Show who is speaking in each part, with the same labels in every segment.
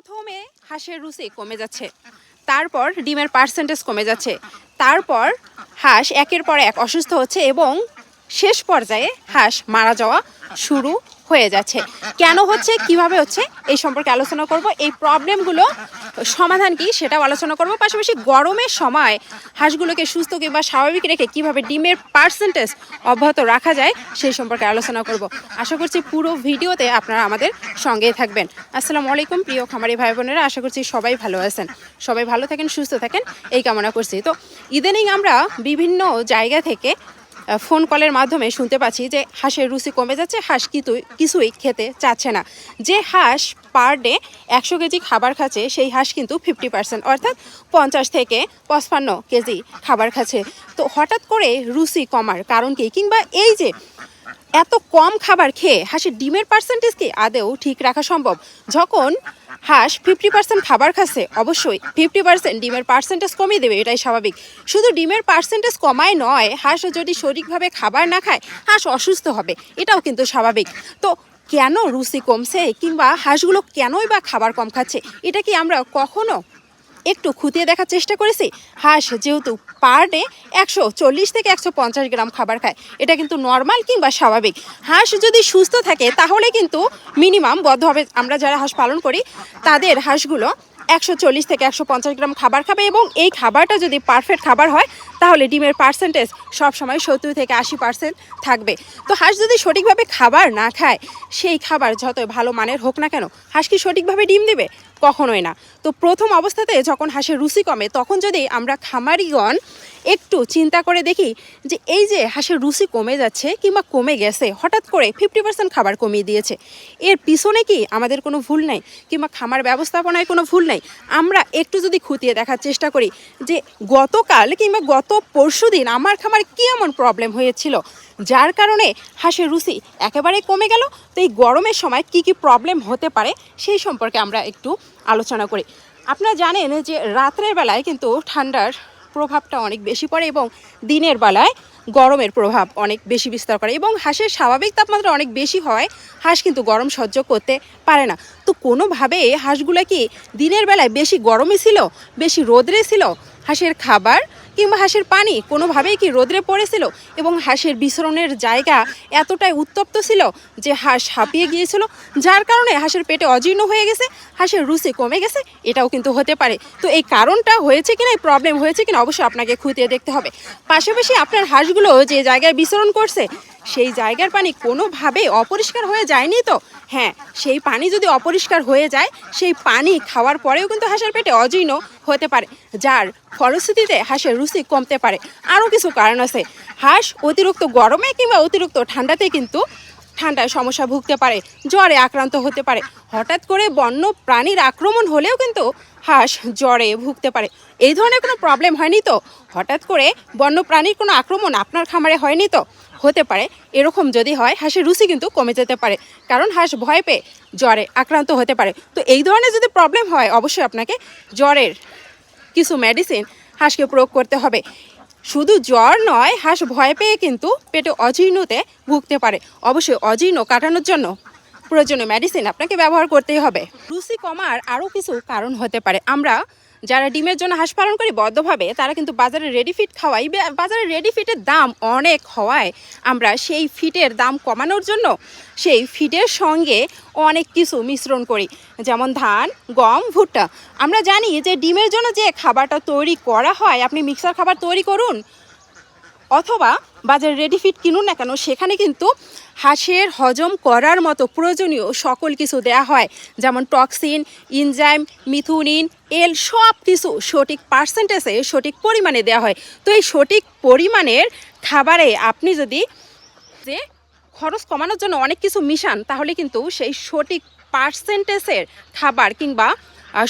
Speaker 1: প্রথমে হাঁসের রুচি কমে যাচ্ছে, তারপর ডিমের পার্সেন্টেজ কমে যাচ্ছে, তারপর হাঁস একের পর এক অসুস্থ হচ্ছে এবং শেষ পর্যায়ে হাঁস মারা যাওয়া শুরু হয়ে যাচ্ছে। কেন হচ্ছে? কীভাবে হচ্ছে? এই সম্পর্কে আলোচনা করব। এই প্রবলেমগুলো সমাধান কি সেটাও আলোচনা করব। পাশাপাশি গরমের সময় হাঁসগুলোকে সুস্থ কিংবা স্বাভাবিক রেখে কীভাবে ডিমের পার্সেন্টেজ অব্যাহত রাখা যায় সেই সম্পর্কে আলোচনা করব। আশা করছি পুরো ভিডিওতে আপনারা আমাদের সঙ্গেই থাকবেন। আসসালামু আলাইকুম প্রিয় খামারি ভাই বোনেরা, আশা করছি সবাই ভালো আছেন। সবাই ভালো থাকেন, সুস্থ থাকেন, এই কামনা করছি। তো ইদানিং আমরা বিভিন্ন জায়গা থেকে ফোন কলের মাধ্যমে শুনতে পাচ্ছি যে হাঁসের রুচি কমে যাচ্ছে, হাঁস কিন্তু কিছুই খেতে চাচ্ছে না। যে হাঁস পার ডে একশো কেজি খাবার খাচ্ছে, সেই হাঁস কিন্তু ফিফটি পার্সেন্ট অর্থাৎ পঞ্চাশ থেকে পঁচপান্ন কেজি খাবার খাচ্ছে। তো হঠাৎ করে রুচি কমার কারণ কি? কিংবা এই যে এত কম খাবার খেয়ে হাঁসের ডিমের পার্সেন্টেজ কি আদেও ঠিক রাখা সম্ভব? যখন হাঁস ফিফটি পার্সেন্ট খাবার খাচ্ছে, অবশ্যই ফিফটি পার্সেন্ট ডিমের পার্সেন্টেজ কমিয়ে দেবে, এটাই স্বাভাবিক। শুধু ডিমের পার্সেন্টেজ কমায় নয়, হাঁস যদি সঠিকভাবে খাবার না খায়, হাঁস অসুস্থ হবে, এটাও কিন্তু স্বাভাবিক। তো কেন রুচি কমছে কিংবা হাঁসগুলো কেনই বা খাবার কম খাচ্ছে, এটা কি আমরা কখনো একটু খুঁটিয়ে দেখার চেষ্টা করেছি। হাঁস যেহেতু পার ডে একশো চল্লিশ থেকে একশো পঞ্চাশ গ্রাম খাবার খায়। এটা কিন্তু নর্মাল কিংবা স্বাভাবিক। হাঁস যদি সুস্থ থাকে, তাহলে কিন্তু মিনিমাম বদ্ধভাবে আমরা যারা হাঁস পালন করি, তাদের হাঁসগুলো একশো চল্লিশ থেকে একশো পঞ্চাশ গ্রাম খাবার খাবে এবং এই খাবারটা যদি পারফেক্ট খাবার হয়, তাহলে ডিমের পার্সেন্টেজ সবসময় সত্তর থেকে আশি পার্সেন্ট থাকবে। তো হাঁস যদি সঠিকভাবে খাবার না খায়, সেই খাবার যতই ভালো মানের হোক না কেন, হাঁস কি সঠিকভাবে ডিম দেবে? কখনোই না। তো প্রথম অবস্থাতে যখন হাঁসের রুচি কমে তখন যদি আমরা খামারিগণ একটু চিন্তা করে দেখি যে এই যে হাঁসের রুচি কমে যাচ্ছে কিংবা কমে গেছে, হঠাৎ করে ফিফটি পার্সেন্ট খাবার কমিয়ে দিয়েছে, এর পিছনে কি আমাদের কোনো ভুল নাই? কিংবা খামার ব্যবস্থাপনায় কোনো ভুল নাই? আমরা একটু যদি খুঁটিয়ে দেখার চেষ্টা করি যে গতকাল কিংবা গত পরশু দিন আমার খামার কী এমন প্রবলেম হয়েছিল? যার কারণে হাঁসের রুচি একেবারে কমে গেল, তো এই গরমের সময় কি কি প্রবলেম হতে পারে সেই সম্পর্কে আমরা একটু আলোচনা করি। আপনারা জানেন যে রাত্রের বেলায় কিন্তু ঠান্ডার প্রভাবটা অনেক বেশি পড়ে এবং দিনের বেলায় গরমের প্রভাব অনেক বেশি বিস্তার করে এবং হাঁসের স্বাভাবিক তাপমাত্রা অনেক বেশি হয়। হাঁস কিন্তু গরম সহ্য করতে পারে না। তো কোনোভাবে হাঁসগুলো কি দিনের বেলায় বেশি গরমে ছিল, বেশি রোদরে ছিল? হাঁসের খাবার কিংবা হাঁসের পানি কোনোভাবেই কি রোদ্রে পড়েছিল? এবং হাঁসের বিচরণের জায়গা এতটাই উত্তপ্ত ছিল যে হাঁস হাঁপিয়ে গিয়েছিল, যার কারণে হাঁসের পেটে অজীর্ণ হয়ে গেছে, হাঁসের রুচি কমে গেছে, এটাও কিন্তু হতে পারে। তো এই কারণটা হয়েছে কিনা, এই প্রবলেম হয়েছে কিনা, অবশ্যই আপনাকে খুঁটিয়ে দেখতে হবে। পাশাপাশি আপনার হাঁসগুলো যে জায়গায় বিচরণ করছে সেই জায়গার পানি কোনোভাবে অপরিষ্কার হয়ে যায়নি তো? হ্যাঁ সেই পানি যদি অপরিষ্কার হয়ে যায়, সেই পানি খাওয়ার পরেও কিন্তু হাঁসের পেটে অজীর্ণ হতে পারে, যার ফলশ্রুতিতে হাঁসের রুচি কমতে পারে। আরও কিছু কারণ আছে। হাঁস অতিরিক্ত গরমে কিংবা অতিরিক্ত ঠান্ডাতে কিন্তু ঠান্ডায় সমস্যা ভুগতে পারে, জ্বরে আক্রান্ত হতে পারে। হঠাৎ করে বন্য প্রাণীর আক্রমণ হলেও কিন্তু হাঁস জ্বরে ভুগতে পারে। এই ধরনের কোনো প্রবলেম হয়নি তো? হঠাৎ করে বন্য প্রাণীর কোনো আক্রমণ আপনার খামারে হয়নি তো? হতে পারে। এরকম যদি হয়, হাঁসের রুচি কিন্তু কমে যেতে পারে। কারণ হাঁস ভয় পেয়ে জ্বরে আক্রান্ত হতে পারে। তো এই ধরনের যদি প্রবলেম হয়, অবশ্যই আপনাকে জ্বরের কিছু মেডিসিন হাঁসকে প্রয়োগ করতে হবে। শুধু জ্বর নয়, হাঁস ভয় পেয়ে কিন্তু পেটে অজীর্ণতে ভুগতে পারে। অবশ্যই অজীর্ণ কাটানোর জন্য প্রয়োজনীয় মেডিসিন আপনাকে ব্যবহার করতেই হবে। রুচি কমার আরও কিছু কারণ হতে পারে। আমরা যারা ডিমের জন্য হাঁস পালন করি, বদ্ধভাবে তারা কিন্তু বাজারে রেডি ফিট খাওয়াই। বাজারে রেডি ফিটের দাম অনেক হওয়ায় আমরা সেই ফিটের দাম কমানোর জন্য সেই ফিটের সঙ্গে অনেক কিছু মিশ্রণ করি। যেমন ধান, গম, ভুট্টা। আমরা জানি যে ডিমের জন্য যে খাবারটা তৈরি করা হয়, আপনি মিক্সার খাবার তৈরি করুন অথবা বাজারে রেডি ফিট কিনুন না কেন, সেখানে কিন্তু হাঁসের হজম করার মতো প্রয়োজনীয় সকল কিছু দেয়া হয়। যেমন টক্সিন ইনজাইম মিথুনিন এল সব কিছু সঠিক পার্সেন্টেজে সঠিক পরিমাণে দেওয়া হয়। তো এই সঠিক পরিমাণের খাবারে আপনি যদি যে খরচ কমানোর জন্য অনেক কিছু মিশান, তাহলে কিন্তু সেই সঠিক পার্সেন্টেজের খাবার কিংবা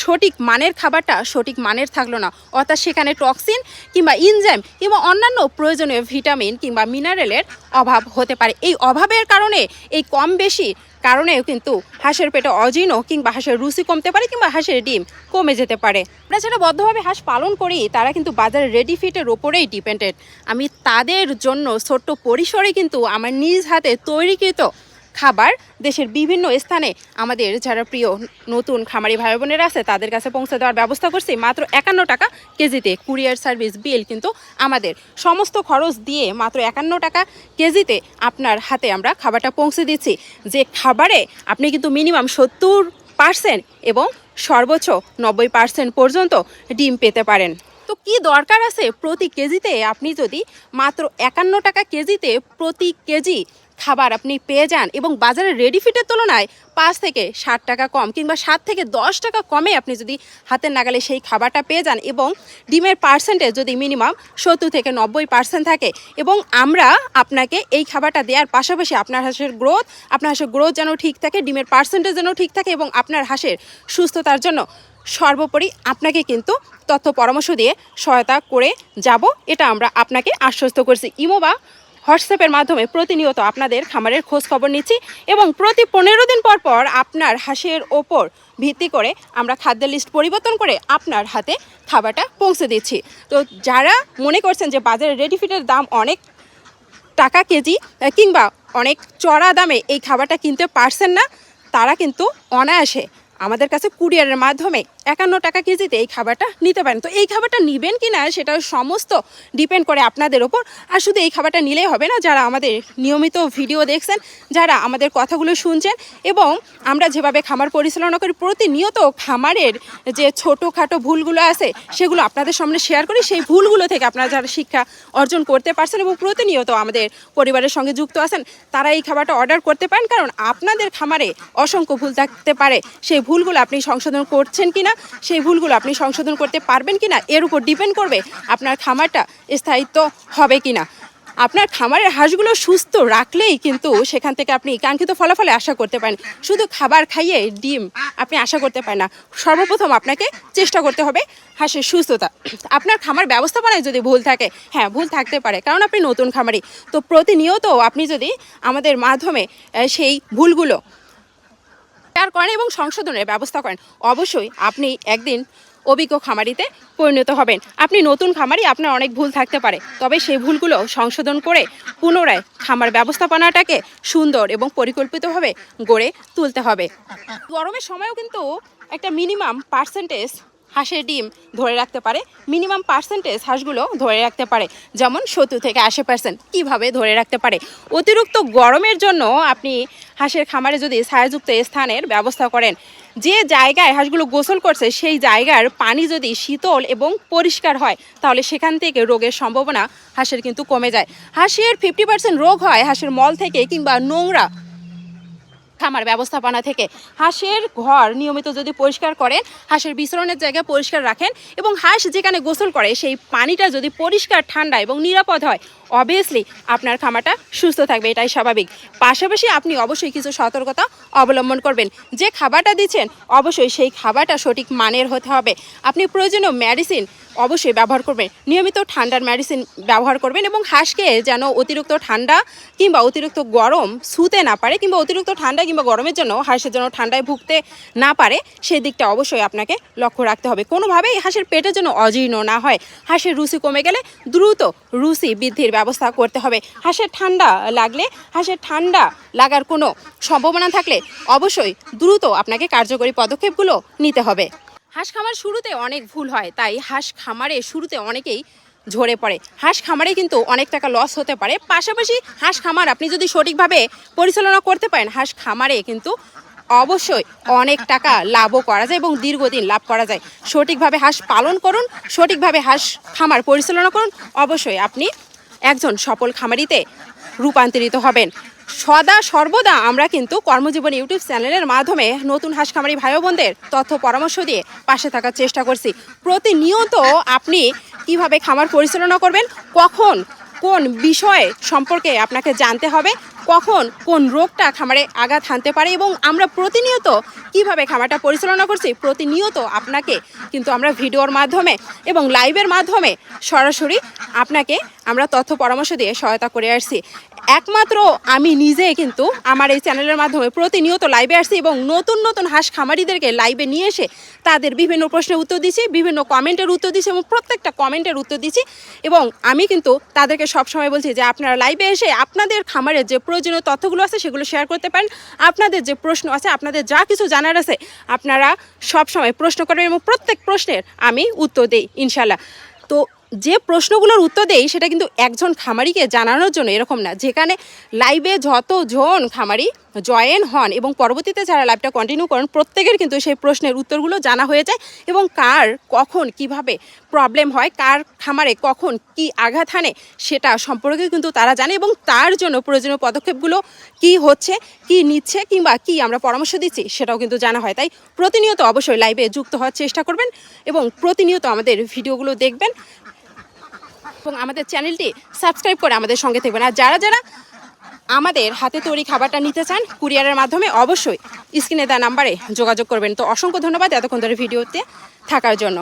Speaker 1: সঠিক মানের খাবারটা সঠিক মানের থাকল না। অর্থাৎ সেখানে টক্সিন কিংবা ইনজাইম কিংবা অন্যান্য প্রয়োজনীয় ভিটামিন কিংবা মিনারেলের অভাব হতে পারে। এই অভাবের কারণে, এই কম বেশি কারণেও কিন্তু হাঁসের পেটে অজীর্ণ কিংবা হাঁসের রুচি কমতে পারে কিংবা হাঁসের ডিম কমে যেতে পারে। আমরা যারা বদ্ধভাবে হাঁস পালন করি, তারা কিন্তু বাজারে রেডি ফিটের ওপরেই ডিপেন্ডেড আমি তাদের জন্য ছোট্ট পরিসরে কিন্তু আমার নিজ হাতে তৈরিকৃত খাবার দেশের বিভিন্ন স্থানে আমাদের যারা প্রিয় নতুন খামারি ভাই বোনেরা আছে, তাদের কাছে পৌঁছে দেওয়ার ব্যবস্থা করছি। মাত্র একান্ন টাকা কেজিতে কুরিয়ার সার্ভিস বিল কিন্তু আমাদের সমস্ত খরচ দিয়ে মাত্র একান্ন টাকা কেজিতে আপনার হাতে আমরা খাবারটা পৌঁছে দিচ্ছি। যে খাবারে আপনি কিন্তু মিনিমাম সত্তর পার্সেন্ট এবং সর্বোচ্চ নব্বই পার্সেন্ট পর্যন্ত ডিম পেতে পারেন। তো কি দরকার আছে? প্রতি কেজিতে আপনি যদি মাত্র একান্ন টাকা কেজিতে প্রতি কেজি খাবার আপনি পেয়ে যান এবং বাজারে রেডি ফিটের তুলনায় পাঁচ থেকে ষাট টাকা কম কিংবা সাত থেকে দশ টাকা কমে আপনি যদি হাতের নাগালে সেই খাবারটা পেয়ে যান এবং ডিমের পার্সেন্টেজ যদি মিনিমাম সত্তর থেকে নব্বই পার্সেন্ট থাকে এবং আমরা আপনাকে এই খাবারটা দেওয়ার পাশাপাশি আপনার হাঁসের গ্রোথ আপনার হাঁসের গ্রোথ যেন ঠিক থাকে, ডিমের পার্সেন্টেজ যেন ঠিক থাকে এবং আপনার হাঁসের সুস্থতার জন্য সর্বোপরি আপনাকে কিন্তু তথ্য পরামর্শ দিয়ে সহায়তা করে যাব। এটা আমরা আপনাকে আশ্বস্ত করছি। ইমো বা হোয়াটসঅ্যাপের মাধ্যমে প্রতিনিয়ত আপনাদের খামারের খোঁজ খবর নিচ্ছি এবং প্রতি পনেরো দিন পর পর আপনার হাঁসের ওপর ভিত্তি করে আমরা খাদ্যের লিস্ট পরিবর্তন করে আপনার হাতে খাবারটা পৌঁছে দিচ্ছি। তো যারা মনে করছেন যে বাজারে রেডি ফিটের দাম অনেক টাকা কেজি কিংবা অনেক চড়া দামে এই খাবারটা কিনতে পারছেন না, তারা কিন্তু অনায়াসে আমাদের কাছে কুরিয়ারের মাধ্যমে একান্ন টাকা কেজিতে এই খাবারটা নিতে পারেন। তো এই খাবারটা নেবেন কি না সেটা সমস্ত ডিপেন্ড করে আপনাদের ওপর। আর শুধু এই খাবারটা নিলেই হবে না, যারা আমাদের নিয়মিত ভিডিও দেখছেন, যারা আমাদের কথাগুলো শুনছেন এবং আমরা যেভাবে খামার পরিচালনা করি, প্রতিনিয়ত খামারের যে ছোটোখাটো ভুলগুলো আছে, সেগুলো আপনাদের সামনে শেয়ার করি। সেই ভুলগুলো থেকে আপনারা যারা শিক্ষা অর্জন করতে পারছেন এবং প্রতিনিয়ত আমাদের পরিবারের সঙ্গে যুক্ত আছেন, তারা এই খাবারটা অর্ডার করতে পারেন। কারণ আপনাদের খামারে অসংখ্য ভুল থাকতে পারে। সেই ভুলগুলো আপনি সংশোধন করছেন কিনা সেই ভুলগুলো আপনি সংশোধন করতে পারবেন কি না এর উপর ডিপেন্ড করবে আপনার খামারটা স্থায়িত্ব হবে কিনা। আপনার খামারের হাঁসগুলো সুস্থ রাখলেই কিন্তু সেখান থেকে আপনি কাঙ্ক্ষিত ফলাফলে আশা করতে পারেন। শুধু খাবার খাইয়ে ডিম আপনি আশা করতে পারেন না, সর্বপ্রথম আপনাকে চেষ্টা করতে হবে হাঁসের সুস্থতা। আপনার খামার ব্যবস্থাপনায় যদি ভুল থাকে হ্যাঁ ভুল থাকতে পারে, কারণ আপনি নতুন খামারি। তো প্রতিনিয়ত আপনি যদি আমাদের মাধ্যমে সেই ভুলগুলো শেয়ার করেন এবং সংশোধনের ব্যবস্থা করেন। অবশ্যই আপনি একদিন অভিজ্ঞ খামারিতে পরিণত হবেন। আপনি নতুন খামারি, আপনার অনেক ভুল থাকতে পারে। তবে সেই ভুলগুলো সংশোধন করে পুনরায় খামার ব্যবস্থাপনাটাকে সুন্দর এবং পরিকল্পিতভাবে গড়ে তুলতে হবে। গরমের সময়ও কিন্তু একটা মিনিমাম পার্সেন্টেজ হাঁসের ডিম ধরে রাখতে পারে মিনিমাম পার্সেন্টেজ হাঁসগুলো ধরে রাখতে পারে। যেমন সত্তর থেকে আশি পার্সেন্ট কীভাবে ধরে রাখতে পারে। অতিরিক্ত গরমের জন্য আপনি হাঁসের খামারে যদি ছায়াযুক্ত স্থানের ব্যবস্থা করেন, যে জায়গায় হাঁসগুলো গোসল করছে সেই জায়গার পানি যদি শীতল এবং পরিষ্কার হয়, তাহলে সেখান থেকে রোগের সম্ভাবনা হাঁসের কিন্তু কমে যায়। হাঁসের ফিফটি পার্সেন্ট রোগ হয় হাঁসের মল থেকে কিংবা নোংরা খামার ব্যবস্থাপনা থেকে। হাঁসের ঘর নিয়মিত যদি পরিষ্কার করেন, হাঁসের বিচরণের জায়গা পরিষ্কার রাখেন এবং হাঁস যেখানে গোসল করে, সেই পানিটা যদি পরিষ্কার, ঠান্ডা এবং নিরাপদ হয় অবভিয়াসলি আপনার খামারটা সুস্থ থাকবে, এটাই স্বাভাবিক। পাশাপাশি আপনি অবশ্যই কিছু সতর্কতা অবলম্বন করবেন। যে খাবারটা দিচ্ছেন, অবশ্যই সেই খাবারটা সঠিক মানের হতে হবে। আপনি প্রয়োজনীয় মেডিসিন অবশ্যই ব্যবহার করবেন। নিয়মিত ঠান্ডার মেডিসিন ব্যবহার করবেন এবং হাঁসকে যেন অতিরিক্ত ঠান্ডা কিংবা অতিরিক্ত গরম ছুতে না পারে কিংবা অতিরিক্ত ঠান্ডা কিংবা গরমের জন্য হাঁসের জন্য ঠান্ডায় ভুগতে না পারে, সেই দিকটা অবশ্যই আপনাকে লক্ষ্য রাখতে হবে। কোনোভাবেই হাঁসের পেটের জন্য অজীর্ণ না হয়। হাঁসের রুচি কমে গেলে দ্রুত রুচি বৃদ্ধির ব্যবস্থা করতে হবে। হাঁসের ঠান্ডা লাগলে, হাঁসের ঠান্ডা লাগার কোনো সম্ভাবনা থাকলে অবশ্যই দ্রুত আপনাকে কার্যকরী পদক্ষেপগুলো নিতে হবে। হাঁস খামার শুরুতে অনেক ভুল হয়, তাই হাঁস খামারে শুরুতে অনেকেই ঝরে পড়ে। হাঁস খামারে কিন্তু অনেক টাকা লস হতে পারে। পাশাপাশি হাঁস খামার আপনি যদি সঠিকভাবে পরিচালনা করতে পারেন, হাঁস খামারে কিন্তু অবশ্যই অনেক টাকা লাভও করা যায় এবং দীর্ঘদিন লাভ করা যায়। সঠিকভাবে হাঁস পালন করুন, সঠিকভাবে হাঁস খামার পরিচালনা করুন, অবশ্যই আপনি একজন সফল খামারিতে রূপান্তরিত হবেন। সদা সর্বদা আমরা কিন্তু কর্মজীবন ইউটিউব চ্যানেলের মাধ্যমে নতুন হাঁস খামারি ভাই বোনদের তথ্য পরামর্শ দিয়ে পাশে থাকার চেষ্টা করছি। প্রতিনিয়ত আপনি কীভাবে খামার পরিচালনা করবেন, কখন কোন বিষয়ে সম্পর্কে আপনাকে জানতে হবে কখন কোন রোগটা খামারে আঘাত হানতে পারে এবং আমরা প্রতিনিয়ত কীভাবে খামারটা পরিচালনা করছি, প্রতিনিয়ত আপনাকে কিন্তু আমরা ভিডিওর মাধ্যমে এবং লাইভের মাধ্যমে সরাসরি আপনাকে আমরা তথ্য পরামর্শ দিয়ে সহায়তা করে আসছি। একমাত্র আমি নিজে কিন্তু আমার এই চ্যানেলের মাধ্যমে প্রতিনিয়ত লাইভে আসছি এবং নতুন নতুন হাঁস খামারিদেরকে লাইভে নিয়ে এসে তাদের বিভিন্ন প্রশ্নের উত্তর দিচ্ছি, বিভিন্ন কমেন্টের উত্তর দিচ্ছি এবং প্রত্যেকটা কমেন্টের উত্তর দিচ্ছি এবং আমি কিন্তু তাদেরকে সবসময় বলছি যে আপনারা লাইভে এসে আপনাদের খামারের যে প্রয়োজনীয় তথ্যগুলো আছে, সেগুলো শেয়ার করতে পারেন। আপনাদের যে প্রশ্ন আছে, আপনাদের যা কিছু জানার আছে, আপনারা সব সময় প্রশ্ন করেন এবং প্রত্যেক প্রশ্নের আমি উত্তর দিই ইনশাল্লাহ তো যে প্রশ্নগুলোর উত্তর দেই, সেটা কিন্তু একজন খামারিকে জানানোর জন্য এরকম না। যেখানে লাইভে যতজন খামারি জয়েন হন এবং পরবর্তীতে যারা লাইভটা কন্টিনিউ করেন, প্রত্যেকের কিন্তু সেই প্রশ্নের উত্তরগুলো জানা হয়ে যায় এবং কার কখন কীভাবে প্রবলেম হয়, কার খামারে কখন কি আঘাত হানে, সেটা সম্পর্কে কিন্তু তারা জানে এবং তার জন্য প্রয়োজনীয় পদক্ষেপগুলো কি হচ্ছে, কি নিচ্ছে কিংবা কি আমরা পরামর্শ দিচ্ছি, সেটাও কিন্তু জানা হয়। তাই প্রতিনিয়ত অবশ্যই লাইভে যুক্ত হওয়ার চেষ্টা করবেন এবং প্রতিনিয়ত আমাদের ভিডিওগুলো দেখবেন। এবং আমাদের চ্যানেলটি সাবস্ক্রাইব করে আমাদের সঙ্গে থাকবেন। আর যারা যারা আমাদের হাতে তৈরি খাবারটা নিতে চান, কুরিয়ারের মাধ্যমে অবশ্যই স্ক্রিনে দেওয়া নাম্বারে যোগাযোগ করবেন। তো অসংখ্য ধন্যবাদ এতক্ষণ ধরে ভিডিওতে থাকার জন্য।